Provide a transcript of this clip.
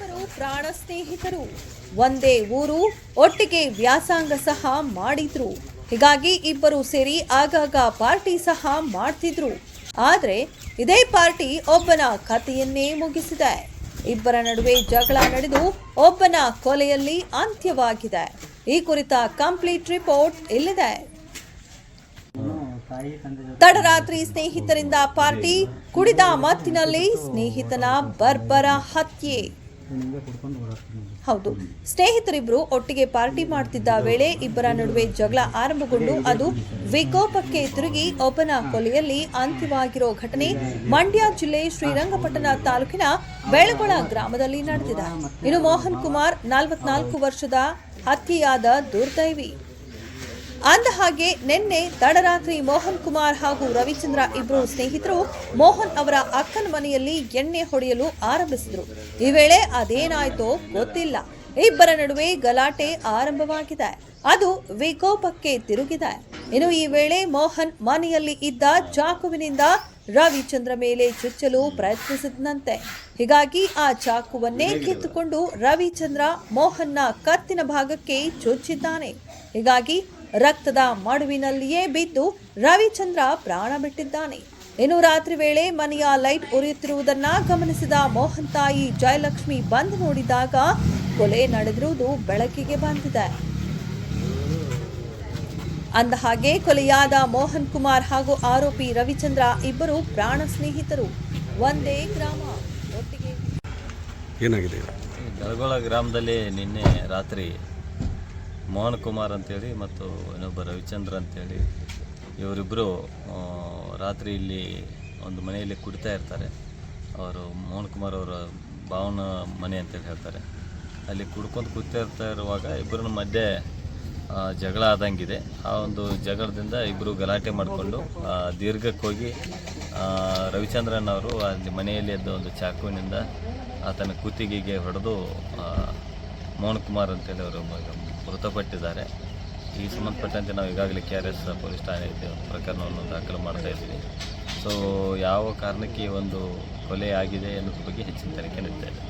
ಇಬ್ಬರು ಪ್ರಾಣ ಸ್ನೇಹಿತರು ಒಂದೇ ಊರು, ಒಟ್ಟಿಗೆ ವ್ಯಾಸಂಗ ಸಹ ಮಾಡಿದ್ರು. ಹೀಗಾಗಿ ಇಬ್ಬರು ಸೇರಿ ಆಗಾಗ ಪಾರ್ಟಿ ಸಹ ಮಾಡ್ತಿದ್ರು. ಆದ್ರೆ ಇದೇ ಪಾರ್ಟಿ ಒಬ್ಬನ ಕಥೆಯನ್ನೇ ಮುಗಿಸಿದೆ. ಇಬ್ಬರ ನಡುವೆ ಜಗಳ ನಡೆದು ಒಬ್ಬನ ಕೊಲೆಯಲ್ಲಿ ಅಂತ್ಯವಾಗಿದೆ. ಈ ಕುರಿತ ಕಂಪ್ಲೀಟ್ ರಿಪೋರ್ಟ್ ಇಲ್ಲಿದೆ. ತಡರಾತ್ರಿ ಸ್ನೇಹಿತರಿಂದ ಪಾರ್ಟಿ, ಕುಡಿದ ಮತ್ತಿನಲ್ಲಿ ಸ್ನೇಹಿತನ ಬರ್ಬರ ಹತ್ಯೆ. ಹೌದು. ಸ್ನೇಹಿತರಿಬ್ರು ಒಟ್ಟಿಗೆ ಪಾರ್ಟಿ ಮಾಡ್ತಿದ್ದ ವೇಳೆ ಇಬ್ಬರ ನಡುವೆ ಜಗಳ ಆರಂಭಗೊಂಡು ಅದು ವಿಕೋಪಕ್ಕೆ ತಿರುಗಿ ಒಬ್ಬನ ಕೊಲೆಯಲ್ಲಿ ಅಂತ್ಯವಾಗಿರೋ ಘಟನೆ ಮಂಡ್ಯ ಜಿಲ್ಲೆ ಶ್ರೀರಂಗಪಟ್ಟಣ ತಾಲೂಕಿನ ಬೆಳಗೊಳ ಗ್ರಾಮದಲ್ಲಿ ನಡೆದಿದೆ. ಇನ್ನು ಮೋಹನ್ ಕುಮಾರ್ ನಲವತ್ನಾಲ್ಕು ವರ್ಷದ ಹತ್ಯೆಯಾದ ದುರ್ದೈವಿ. ಅಂದ ಹಾಗೆ ನಿನ್ನೆ ತಡರಾತ್ರಿ ಮೋಹನ್ ಕುಮಾರ್ ಹಾಗೂ ರವಿಚಂದ್ರ ಇಬ್ಬರು ಸ್ನೇಹಿತರು ಮೋಹನ್ ಅವರ ಅಕ್ಕನ ಮನೆಯಲ್ಲಿ ಎಣ್ಣೆ ಹೊಡೆಯಲು ಆರಂಭಿಸಿದ್ರು. ಈ ವೇಳೆ ಅದೇನಾಯ್ತೋ ಗೊತ್ತಿಲ್ಲ. ಇಬ್ಬರ ನಡುವೆ ಗಲಾಟೆ ಆರಂಭವಾಗಿದೆ. ಅದು ವಿಕೋಪಕ್ಕೆ ತಿರುಗಿದೆ. ಇನ್ನು ಈ ವೇಳೆ ಮೋಹನ್ ಮನೆಯಲ್ಲಿ ಇದ್ದ ಚಾಕುವಿನಿಂದ ರವಿಚಂದ್ರ ಮೇಲೆ ಚುಚ್ಚಲು ಪ್ರಯತ್ನಿಸಿದಂತೆ ಹೀಗಾಗಿ ಆ ಚಾಕುವನ್ನೇ ಕಿತ್ತುಕೊಂಡು ರವಿಚಂದ್ರ ಮೋಹನ್ನ ಕತ್ತಿನ ಭಾಗಕ್ಕೆ ಚುಚ್ಚಿದ್ದಾನೆ. ಹೀಗಾಗಿ ರಕ್ತದ ಮಡುವಿನಲ್ಲಿಯೇ ಬಿದ್ದು ರವಿಚಂದ್ರ ಪ್ರಾಣ ಬಿಟ್ಟಿದ್ದಾನೆ. ಇನ್ನು ರಾತ್ರಿ ವೇಳೆ ಮನೆಯ ಲೈಟ್ ಉರಿಯುತ್ತಿರುವುದನ್ನ ಗಮನಿಸಿದ ಮೋಹನ್ ತಾಯಿ ಜಯಲಕ್ಷ್ಮಿ ಬಂದು ನೋಡಿದಾಗ ಕೊಲೆ ನಡೆದಿರುವುದು ಬೆಳಕಿಗೆ ಬಂದಿದೆ. ಅಂದ ಹಾಗೆ ಕೊಲೆಯಾದ ಮೋಹನ್ ಕುಮಾರ್ ಹಾಗೂ ಆರೋಪಿ ರವಿಚಂದ್ರ ಇಬ್ಬರು ಪ್ರಾಣ ಸ್ನೇಹಿತರು. ಒಂದೇ ಗ್ರಾಮ. ಒಟ್ಟಿಗೆ ಏನಾಗಿದೆ? ಬೆಳಗೊಳ ಗ್ರಾಮದಲ್ಲಿ ನಿನ್ನೆ ರಾತ್ರಿ ಮೋಹನ್ ಕುಮಾರ್ ಅಂತೇಳಿ ಮತ್ತು ಇನ್ನೊಬ್ಬ ರವಿಚಂದ್ರ ಅಂತೇಳಿ ಇವರಿಬ್ಬರು ರಾತ್ರಿ ಇಲ್ಲಿ ಒಂದು ಮನೆಯಲ್ಲಿ ಕುಡಿತಾ ಇರ್ತಾರೆ. ಅವರು ಮೋಹನ್ ಕುಮಾರ್ ಅವರ ಭಾವನ ಮನೆ ಅಂತೇಳಿ ಹೇಳ್ತಾರೆ. ಅಲ್ಲಿ ಕುಡ್ಕೊಂಡು ಕುಡ್ತಾ ಇರ್ತಾ ಇರುವಾಗ ಇಬ್ಬರ ಮಧ್ಯೆ ಜಗಳ ಆದಂಗಿದೆ. ಆ ಒಂದು ಜಗಳದಿಂದ ಇಬ್ಬರು ಗಲಾಟೆ ಮಾಡಿಕೊಂಡು ದೀರ್ಘಕ್ಕೆ ಹೋಗಿ ರವಿಚಂದ್ರನ್ ಅವರು ಅಲ್ಲಿ ಮನೆಯಲ್ಲಿ ಎದ್ದ ಒಂದು ಚಾಕುವಿನಿಂದ ಆತನ ಕುತ್ತಿಗೆಗೆ ಹೊಡೆದು ಮೋಹನ್ ಕುಮಾರ್ ಅಂತೇಳಿ ಅವರು ಮೃತಪಟ್ಟಿದ್ದಾರೆ. ಈ ಸಂಬಂಧಪಟ್ಟಂತೆ ನಾವು ಈಗಾಗಲೇ ಕೆ ಆರ್ ಎಸ್ ಪೊಲೀಸ್ ಠಾಣೆಯಲ್ಲಿ ಒಂದು ಪ್ರಕರಣವನ್ನು ದಾಖಲು ಮಾಡ್ತಾ ಇದ್ದೀವಿ. ಸೊ ಯಾವ ಕಾರಣಕ್ಕೆ ಒಂದು ಕೊಲೆ ಆಗಿದೆ ಅನ್ನೋದ್ರ ಬಗ್ಗೆ ಹೆಚ್ಚಿನ ತನಿಖೆ ನಡೀತಾ ಇದೆ.